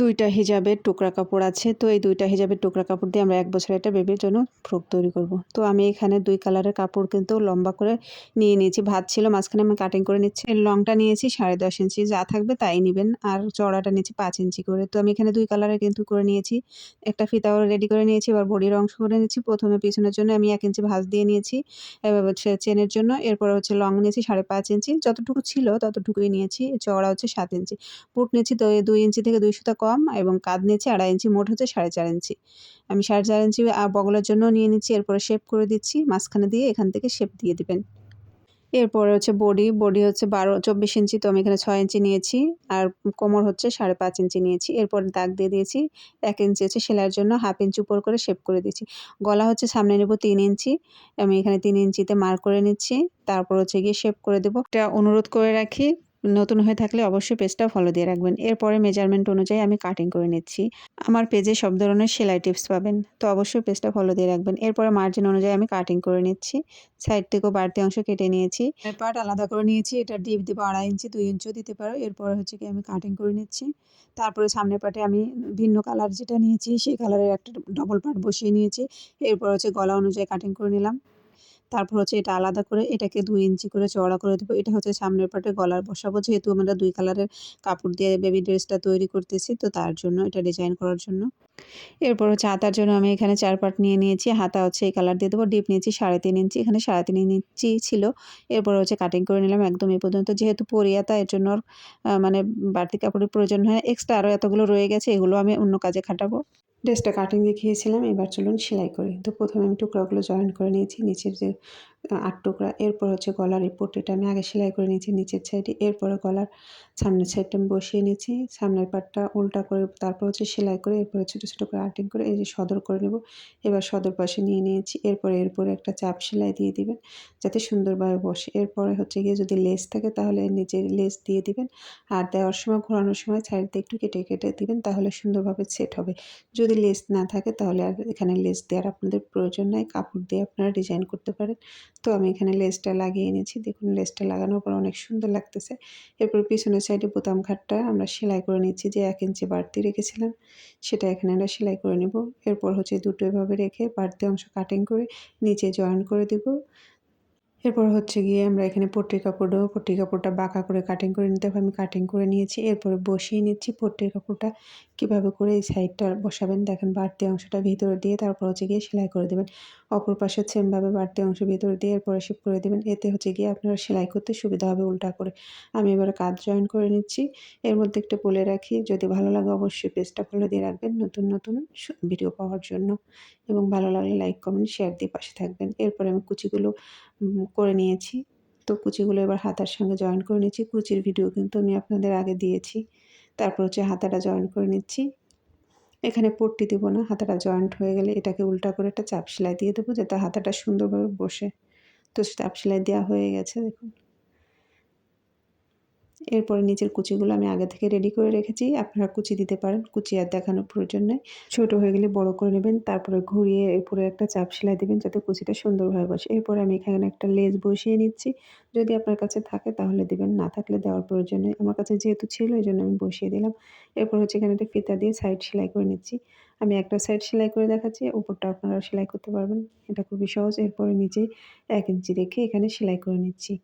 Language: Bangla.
দুইটা হিজাবের টুকরা কাপড় আছে। তো এই দুইটা হিজাবের টুকরা কাপড় দিয়ে আমরা এক বছর একটা বেবির জন্য ফ্রক তৈরি করব। তো আমি এখানে দুই কালারের কাপড় কিন্তু লম্বা করে নিয়ে নিয়েছি। ভাত ছিল, মাঝখানে আমি কাটিং করে নিচ্ছি। লংটা নিয়েছি সাড়ে দশ ইঞ্চি যা থাকবে তাই নেবেন। আর চড়াটা নিয়েছি পাঁচ ইঞ্চি করে। তো আমি এখানে দুই কালারের কিন্তু করে নিয়েছি। একটা ফিতাও রেডি করে নিয়েছি, এবার বডির অংশ করে নিয়েছি। প্রথমে পিছনের জন্য আমি এক ইঞ্চি ভাঁজ দিয়ে নিয়েছি, এবার হচ্ছে চেনের জন্য। এরপর হচ্ছে লং নিয়েছি সাড়ে পাঁচ ইঞ্চি যতটুকু ছিল ততটুকুই নিয়েছি। চড়া হচ্ছে সাত ইঞ্চি পুট নিয়েছি তো দুই ইঞ্চি থেকে দুই সুতা কম এবং কাঁধ নিয়েছি আড়াই ইঞ্চি, মোট হচ্ছে সাড়ে চার ইঞ্চি। আমি সাড়ে চার ইঞ্চি বগলার জন্য নিয়ে নিচ্ছি, এরপরে শেপ করে দিচ্ছি, মাঝখানে দিয়ে এখান থেকে শেপ দিয়ে দিবেন। এরপরে হচ্ছে বডি বডি হচ্ছে বারো, চব্বিশ ইঞ্চি, তো আমি এখানে ছয় ইঞ্চি নিয়েছি, আর কোমর হচ্ছে সাড়ে পাঁচ ইঞ্চি নিয়েছি। এরপরে দাগ দিয়ে দিয়েছি, এক ইঞ্চি হচ্ছে সেলাইয়ের জন্য হাফ ইঞ্চি উপর করে শেপ করে দিয়েছি। গলা হচ্ছে সামনে নেব তিন ইঞ্চি, আমি এখানে তিন ইঞ্চিতে মার্ক করে নিচ্ছি, তারপর হচ্ছে গিয়ে শেপ করে দেবো। এটা অনুরোধ করে রাখি নতুন হয়ে থাকলে অবশ্যই পেজটা ফলো দিয়ে রাখবেন। এরপরে মেজারমেন্ট অনুযায়ী আমি কাটিং করে নিচ্ছি। আমার পেজে সব ধরনের সেলাই টিপস পাবেন, তো অবশ্যই পেজটা ফলো দিয়ে রাখবেন। এরপরে মার্জিন অনুযায়ী আমি কাটিং করে নিচ্ছি। সাইড থেকেও বাড়তি অংশ কেটে নিয়েছি। পার্ট আলাদা করে নিয়েছি, এটা ডিপ দেবো আড়াই ইঞ্চি, দুই ইঞ্চিও দিতে পারো। এরপরে হচ্ছে কি আমি কাটিং করে নিচ্ছি। তারপরে সামনের পাটে আমি ভিন্ন কালার যেটা নিয়েছি, সেই কালারের একটা ডবল পার্ট বসিয়ে নিয়েছি। এরপর হচ্ছে গলা অনুযায়ী কাটিং করে নিলাম। তারপর হচ্ছে এটা আলাদা করে এটাকে দুই ইঞ্চি করে চওড়া করে দেবো। এটা হচ্ছে সামনের পাটে গলার বসাবো। যেহেতু আমরা দুই কালারের কাপড় দিয়ে বেবি ড্রেসটা তৈরি করতেছি, তো তার জন্য এটা ডিজাইন করার জন্য। এরপর হচ্ছে হাতার জন্য আমি এখানে চার পাট নিয়ে নিয়েছি। হাতা হচ্ছে এই কালার দিয়ে দেবো। ডিপ নিয়েছি সাড়ে তিন ইঞ্চি। এখানে সাড়ে তিন ইঞ্চি ছিল। এরপর হচ্ছে কাটিং করে নিলাম একদম এই পর্যন্ত। যেহেতু পরিয়াতা এর জন্য মানে বাড়তি কাপড়ের প্রয়োজন হয় এক্সট্রা আরও এতগুলো রয়ে গেছে, এগুলো আমি অন্য কাজে খাটাবো। ড্রেসটা কাটিং দেখিয়েছিলাম এবার চলুন সেলাই করি। তো প্রথমে আমি টুকরাগুলো জয়েন করে নিয়েছি, নিচের যে আট টুকরা। এরপর হচ্ছে গলার এই পট্টিটা আমি আগে সেলাই করে নিয়েছি, নিচের সাইডে এরপরে গলার সামনের সাইডটা আমি বসিয়ে নিয়েছি। সামনের পাটটা উল্টা করে তারপর হচ্ছে সেলাই করে, এরপরে ছোটো ছোটো করে আর্টিং করে এই যে সদর করে নেব। এবার সদর পাশে নিয়ে নিয়েছি। এরপরে এরপরে একটা চাপ সেলাই দিয়ে দিবেন যাতে সুন্দরভাবে বসে। এরপরে হচ্ছে গিয়ে যদি লেস থাকে তাহলে নিচে লেস দিয়ে দিবেন। আর দেওয়ার সময়, ঘোরানোর সময় সাইডতে একটু কেটে কেটে দিবেন তাহলে সুন্দরভাবে সেট হবে। যদি লেস না থাকে তাহলে আর এখানে লেস দেওয়ার আপনাদের প্রয়োজন নাই। কাপড় দিয়ে আপনারা ডিজাইন করতে পারেন। তো আমি এখানে লেসটা লাগিয়ে নিয়েছি দেখুন লেসটা লাগানোর পর অনেক সুন্দর লাগতেছে। এরপর পিছনের সাইডে বোতাম খাটটা আমরা সেলাই করে নিচ্ছি যে এক ইঞ্চি বাড়তি রেখেছিলাম। সেটা এখানে আমরা সেলাই করে নেব। এরপর হচ্ছে দুটো এভাবে রেখে বাড়তি অংশ কাটিং করে নিচে জয়েন করে দেব। এরপর হচ্ছে গিয়ে আমরা এখানে পট্টির কাপড় দেবো পট্টির কাপড়টা বাঁকা করে কাটিং করে নিতে হবে। আমি কাটিং করে নিয়েছি, এরপরে বসিয়ে নিচ্ছি পট্টির কাপড়টা। কীভাবে করে এই সাইডটা বসাবেন? দেখেন বাড়তি অংশটা ভিতরে দিয়ে তারপর হচ্ছে গিয়ে সেলাই করে দেবেন। অপর পাশে সেমভাবে বাড়তি অংশ ভিতরে দিয়ে এরপরে শিপ করে দেবেন। এতে হচ্ছে গিয়ে আপনারা সেলাই করতে সুবিধা হবে উল্টা করে। আমি এবারে কাজ জয়েন করে নিচ্ছি। এর মধ্যে একটু বলে রাখি, যদি ভালো লাগে অবশ্যই পেজটা ফলো দিয়ে রাখবেন নতুন নতুন ভিডিও পাওয়ার জন্য। এবং ভালো লাগলে লাইক কমেন্ট শেয়ার দিয়ে পাশে থাকবেন। এরপরে আমি কুচিগুলো করে নিয়েছি। তো কুচিগুলো এবার হাতার সঙ্গে জয়েন করে নিচ্ছি। কুচির ভিডিও কিন্তু আমি আপনাদের আগে দিয়েছি। তারপর হচ্ছে হাতাটা জয়েন করে নিচ্ছি। এখানে পট্টি দেবো না, হাতাটা জয়েন্ট হয়ে গেলে এটাকে উল্টা করে একটা চাপ সেলাই দিয়ে দেবো, যাতে হাতাটা সুন্দরভাবে বসে। তো চাপ সেলাই দেওয়া হয়ে গেছে, দেখুন। এরপরে নিচের কুচিগুলো আমি আগে থেকে রেডি করে রেখেছি। আপনারা কুচি দিতে পারেন, কুচি আর দেখানোর প্রয়োজন নেই। ছোটো হয়ে গেলে বড় করে নেবেন, তারপরে ঘুরিয়ে এরপরে একটা চাপ সেলাই দেবেন যাতে কুচিটা সুন্দরভাবে বসে। এরপরে আমি এখানে একটা লেজ বসিয়ে নিচ্ছি। যদি আপনার কাছে থাকে তাহলে দেবেন, না থাকলে দেওয়ার প্রয়োজন নেই। আমার কাছে যেহেতু ছিল এই জন্য আমি বসিয়ে দিলাম। এরপর হচ্ছে এখানে একটা ফিতা দিয়ে সাইড সেলাই করে নিচ্ছি। আমি একটা সাইড সেলাই করে দেখাচ্ছি, উপরটা আপনারা সেলাই করতে পারবেন। এটা খুবই সহজ। এরপরে নিচে এক ইঞ্চি রেখে এখানে সেলাই করে নিচ্ছি।